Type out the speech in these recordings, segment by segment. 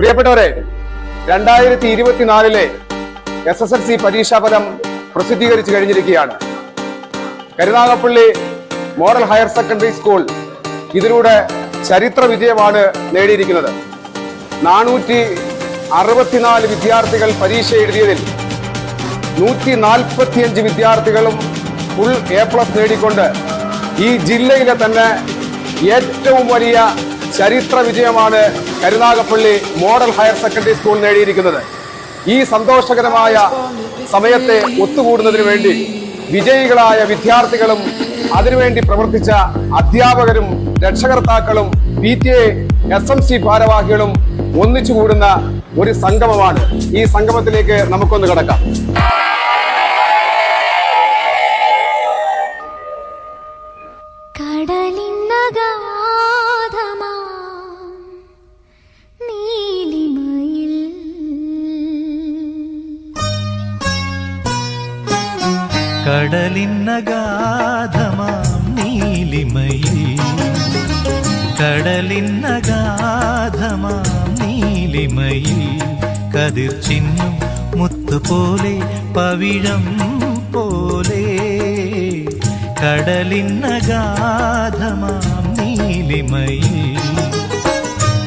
പ്രിയപ്പെട്ടവരെ രണ്ടായിരത്തി ഇരുപത്തിനാലിലെ എസ് എസ് എൽ സി പരീക്ഷാഫലം പ്രസിദ്ധീകരിച്ചു കഴിഞ്ഞിരിക്കുകയാണ്. Karunagappally model higher secondary school ഇതിലൂടെ ചരിത്ര വിജയമാണ് നേടിയിരിക്കുന്നത്. നാനൂറ്റി അറുപത്തിനാല് വിദ്യാർത്ഥികൾ പരീക്ഷ എഴുതിയതിൽ നൂറ്റി നാൽപ്പത്തിയഞ്ച് വിദ്യാർത്ഥികളും ഫുൾ എ പ്ലസ് നേടിക്കൊണ്ട് ഈ ജില്ലയിലെ തന്നെ ഏറ്റവും വലിയ ചരിത്ര വിജയമാണ് Karunagappally model higher secondary school നേടിയിരിക്കുന്നത്. ഈ സന്തോഷകരമായ സമയത്തെ ഒത്തുകൂടുന്നതിന് വേണ്ടി വിജയികളായ വിദ്യാർത്ഥികളും അതിനുവേണ്ടി പ്രവർത്തിച്ച അധ്യാപകരും രക്ഷകർത്താക്കളും P T A S M C ഭാരവാഹികളും ഒന്നിച്ചു കൂടുന്ന ഒരു സംഗമമാണ്. ഈ സംഗമത്തിലേക്ക് നമുക്കൊന്ന് കിടക്കാം. കടലിന്നഗാധമാം നീലിമയിൽ. കടലിന്നഗാധമാം നീലിമയിൽ. കതിർ ചിന്നും മുത്തുപോലെ പവിഴം പോലെ. കടലിന്നഗാധമാം നീലിമയിൽ.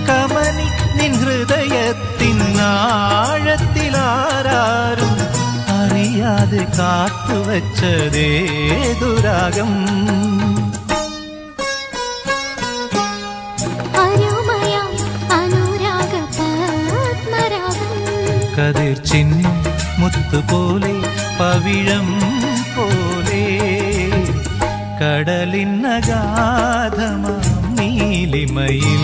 കമനി നിൻ ഹൃദയത്തിൻ ആഴത്തിലാരും അറിയാതെ കാത്തു വച്ചതേ ദുരാഗം. കതിർ മുത്തു മുത്തുപോലെ പവിഴം പോലെ. കടലിന്നഗാധമാം നീലിമയിൽ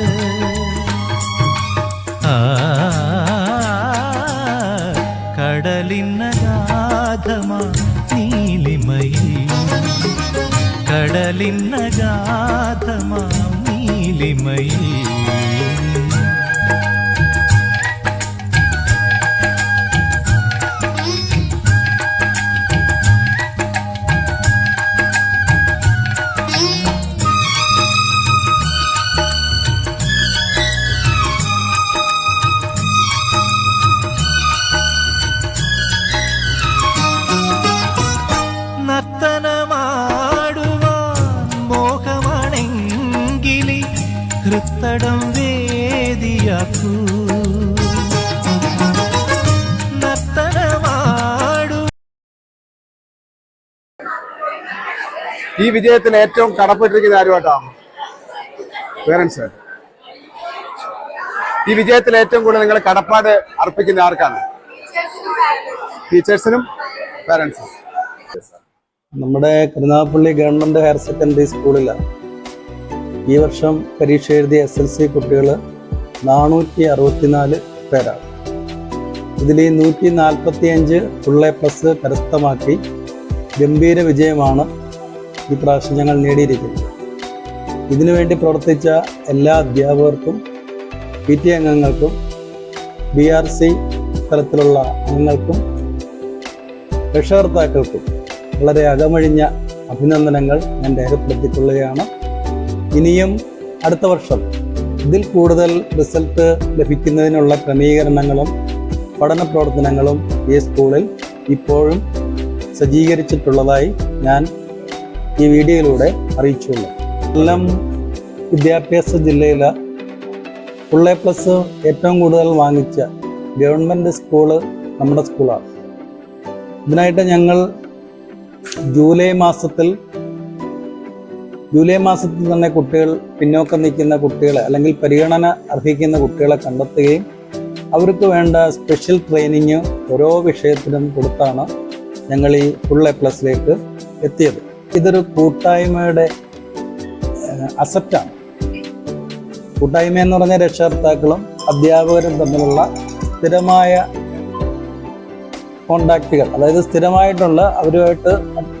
കടലിന്നഗാധമാ നീലിമയിൽ ഹൃത്തടം വേദിയാക്കൂ. ഈ വിജയത്തിന് ഏറ്റവും കടപ്പെട്ടിരിക്കുന്ന ആരുമായിട്ടാണ് പേരൻസ്. ഈ വിജയത്തിൽ ഏറ്റവും കൂടുതൽ നിങ്ങൾ കടപ്പാട് അർപ്പിക്കുന്ന ആർക്കാണ്? ടീച്ചേഴ്സിനും പേരൻസും നമ്മുടെ കരുനാഗപ്പള്ളി ഗവൺമെന്റ് ഹയർ സെക്കൻഡറി സ്കൂളിൽ ഈ വർഷം പരീക്ഷ എഴുതിയ എസ് എൽ സി കുട്ടികൾ നാനൂറ്റി അറുപത്തിനാല് പേരാണ്. ഇതിൽ നൂറ്റി നാൽപ്പത്തി അഞ്ച് ഫുൾ എ പ്ലസ് കരസ്ഥമാക്കി ഗംഭീര വിജയമാണ് ഈ പ്രാവശ്യം ഞങ്ങൾ നേടിയിരിക്കുന്നത്. ഇതിനുവേണ്ടി പ്രവർത്തിച്ച എല്ലാ അധ്യാപകർക്കും പി ടി അംഗങ്ങൾക്കും ബി ആർ സി തലത്തിലുള്ള അംഗങ്ങൾക്കും രക്ഷകർത്താക്കൾക്കും വളരെ അകമഴിഞ്ഞ അഭിനന്ദനങ്ങൾ ഞാൻ രേഖപ്പെടുത്തിക്കൊള്ളുകയാണ്. ഇനിയും അടുത്ത വർഷം ഇതിൽ കൂടുതൽ റിസൾട്ട് ലഭിക്കുന്നതിനുള്ള ക്രമീകരണങ്ങളും പഠന പ്രവർത്തനങ്ങളും ഈ സ്കൂളിൽ ഇപ്പോഴും സജ്ജീകരിച്ചിട്ടുള്ളതായി ഞാൻ ഈ വീഡിയോയിലൂടെ അറിയിച്ചുള്ളൂ. കൊല്ലം വിദ്യാഭ്യാസ ജില്ലയിൽ ഫുൾ എ പ്ലസ് ഏറ്റവും കൂടുതൽ വാങ്ങിച്ച ഗവൺമെന്റ് സ്കൂൾ നമ്മുടെ സ്കൂളാണ്. ഇതിനായിട്ട് ഞങ്ങൾ ജൂലൈ മാസത്തിൽ ജൂലൈ മാസത്തിൽ തന്നെ കുട്ടികൾ പിന്നോക്കം നിൽക്കുന്ന കുട്ടികളെ അല്ലെങ്കിൽ പരിഗണന അർഹിക്കുന്ന കുട്ടികളെ കണ്ടെത്തുകയും അവർക്ക് വേണ്ട സ്പെഷ്യൽ ട്രെയിനിങ് ഓരോ വിഷയത്തിലും കൊടുത്താണ് ഞങ്ങൾ ഈ ഫുൾ എ പ്ലസിലേക്ക് എത്തിയത്. ഇതൊരു കൂട്ടായ്മയുടെ അസറ്റാണ് കൂട്ടായ്മ എന്ന് പറഞ്ഞ രക്ഷകർത്താക്കളും അധ്യാപകരും തമ്മിലുള്ള സ്ഥിരമായ കോണ്ടാക്റ്റുകൾ അതായത് സ്ഥിരമായിട്ടുള്ള അവരുമായിട്ട്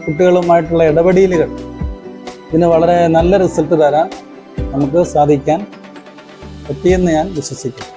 കുട്ടികളുമായിട്ടുള്ള ഇടപെടലുകൾ ഇതിന് വളരെ നല്ല റിസൾട്ട് തരാൻ നമുക്ക് സാധിക്കാൻ പറ്റിയെന്ന് ഞാൻ വിശ്വസിക്കുന്നു.